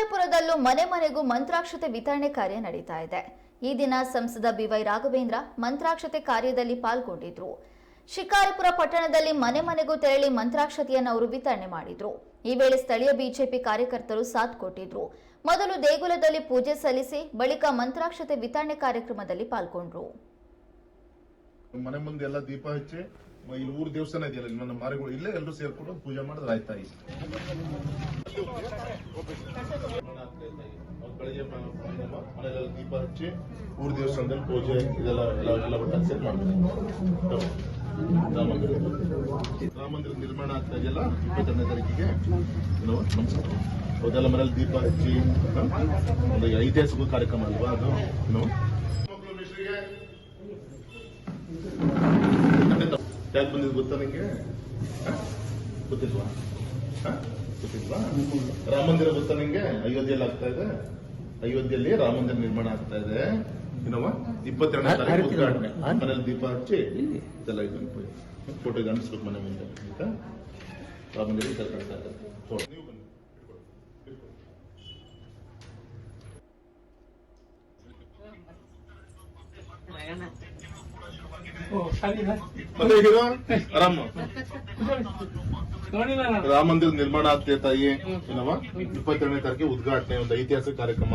ಶಿಕಾರಿಪುರದಲ್ಲೂ ಮನೆ ಮನೆಗೂ ಮಂತ್ರಾಕ್ಷತೆ ವಿತರಣೆ ಕಾರ್ಯ ನಡೀತಾ ಇದೆ. ಈ ದಿನ ಸಂಸದ ಬಿವೈ ರಾಘವೇಂದ್ರ ಮಂತ್ರಾಕ್ಷತೆ ಕಾರ್ಯದಲ್ಲಿ ಪಾಲ್ಗೊಂಡಿದ್ರು. ಶಿಕಾರಿಪುರ ಪಟ್ಟಣದಲ್ಲಿ ಮನೆ ಮನೆಗೂ ತೆರಳಿ ಮಂತ್ರಾಕ್ಷತೆಯನ್ನು ಅವರು ವಿತರಣೆ ಮಾಡಿದ್ರು. ಈ ವೇಳೆ ಸ್ಥಳೀಯ ಬಿಜೆಪಿ ಕಾರ್ಯಕರ್ತರು ಸಾಥ್ ಕೊಟ್ಟಿದ್ರು. ಮೊದಲು ದೇಗುಲದಲ್ಲಿ ಪೂಜೆ ಸಲ್ಲಿಸಿ, ಬಳಿಕ ಮಂತ್ರಾಕ್ಷತೆ ವಿತರಣೆ ಕಾರ್ಯಕ್ರಮದಲ್ಲಿ ಪಾಲ್ಗೊಂಡ್ರು. ಮನೆ ಮುಂದೆ ಎಲ್ಲ ದೀಪ ಹಚ್ಚಿ ಇಲ್ಲಿ ಊರು ದೇವಸ್ಥಾನ ಇದೆಯಲ್ಲ, ಇಲ್ಲಿ ನನ್ನ ಮಾರಿಗಳು ಇಲ್ಲೇ ಎಲ್ಲರೂ ಸೇರ್ಕೊಂಡು ಪೂಜೆ ಮಾಡಿದ್ರೆ ಆಯ್ತಾ ಈಗ ಬೆಳಗ್ಗೆ ಮನೆಯಲ್ಲ ದೀಪ ಹಚ್ಚಿ ಊರ್ ದೇವಸ್ಥಾನದಲ್ಲಿ ಪೂಜೆ, ಇದೆಲ್ಲ, ಎಲ್ಲ ಒಟ್ಟಾಗಿ ಸೇರಿ ಮಾಡ್ತಾರೆ ರಾಮ ಮಂದಿರ. ರಾಮ ಮಂದಿರ ನಿರ್ಮಾಣ ಆಗ್ತಾ ಇದೆಯಲ್ಲ ಇಪ್ಪತ್ತೆರಡನೇ ತಾರೀಕಿಗೆ. ಹೌದೆಲ್ಲ ಮನೇಲಿ ದೀಪ ಹಚ್ಚಿ? ಒಂದು ಐತಿಹಾಸಿಕ ಕಾರ್ಯಕ್ರಮ ಅಲ್ವಾ ಅದು? ಮಕ್ಕಳು ಮಿಶ್ರಿಗೆ ಯಾಕೆ ಬಂದಿದ್ದು ಗೊತ್ತಾ ನಿಂಗೆ ಹ? ಗೊತ್ತಿಲ್ವಾ? ಹ? ಗೊತ್ತಿಲ್ವಾ? ರಾಮ ಮಂದಿರ ಗೊತ್ತಾ ನಿಂಗೆ ಅಯೋಧ್ಯೆಯಲ್ಲಿ ಆಗ್ತಾ ಇದೆ. ಅಯೋಧ್ಯೆಯಲ್ಲಿ ರಾಮ ಮಂದಿರ ನಿರ್ಮಾಣ ಆಗ್ತಾ ಇದೆ. ಏನವ ಇಪ್ಪತ್ತೆರಡನೇ ತಾರೀಕು ಉದ್ಘಾಟನೆ. ಮನೇಲಿ ದೀಪ ಹಚ್ಚಿ ಇದೆಲ್ಲ ಇದು ಫೋಟೋ ಇದು ಅಂಟಿಸ್ಬೇಕು ಮನೆ ಮುಂದೆ. ಆಯ್ತಾ? ರಾಮ ಮಂದಿರ ಈ ಥರ ಕಾಣ್ತಾ ಇದೆ. ಫೋಟೋ. ನೀವು ಬನ್ನಿ. ಇಟ್ಕೊಳ್ಳಿ. ಮತ್ತೆ ಹೇಗಿರೋ? ಆರಾಮ ನೋಡಿಲ್ಲ ರಾಮ ಮಂದಿರ ನಿರ್ಮಾಣ ಆಗ್ತೇ ತಾಯಿ. ಏನವ ಇಪ್ಪತ್ತೆರಡನೇ ತಾರೀಕು ಉದ್ಘಾಟನೆ ಒಂದು ಐತಿಹಾಸಿಕ ಕಾರ್ಯಕ್ರಮ.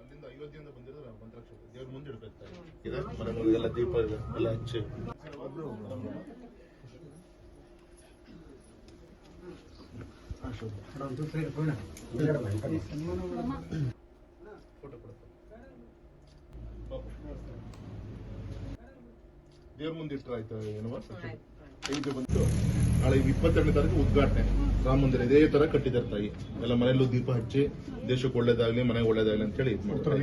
ಅಲ್ಲಿಂದ ಅಯೋಧ್ಯೆಯಿಂದ ಬಂದಿರೋ ಮಂತ್ರಾಕ್ಷರ ದೇವ್ರ ಮುಂದೆ ಇಡ್ಬೇಕು ಎಲ್ಲ ದೀಪ ಇದೆ. ಎಲ್ಲ ಹಚ್ಚಿ. ಫೋಟೋ ದೇವ್ರ ಮುಂದೆ ಇಟ್ಟರೆ ಆಯ್ತು ಏನವ ಐದು ಬಂತು. ನಾಳೆ ಇಪ್ಪತ್ತೆರಡನೇ ತಾರೀಕು ಉದ್ಘಾಟನೆ. ರಾಮ ಮಂದಿರ ಇದೇ ತರ ಕಟ್ಟಿದಾರೆ ತಾಯಿ. ಎಲ್ಲ ಮನೆಯಲ್ಲೂ ದೀಪ ಹಚ್ಚಿ ದೇಶಕ್ಕೆ ಒಳ್ಳೇದಾಗ್ಲಿ ಮನೆಗೆ ಒಳ್ಳೇದಾಗ್ಲಿ ಅಂತ ಹೇಳಿ ಇದು ಮಾಡ್ತಾರೆ.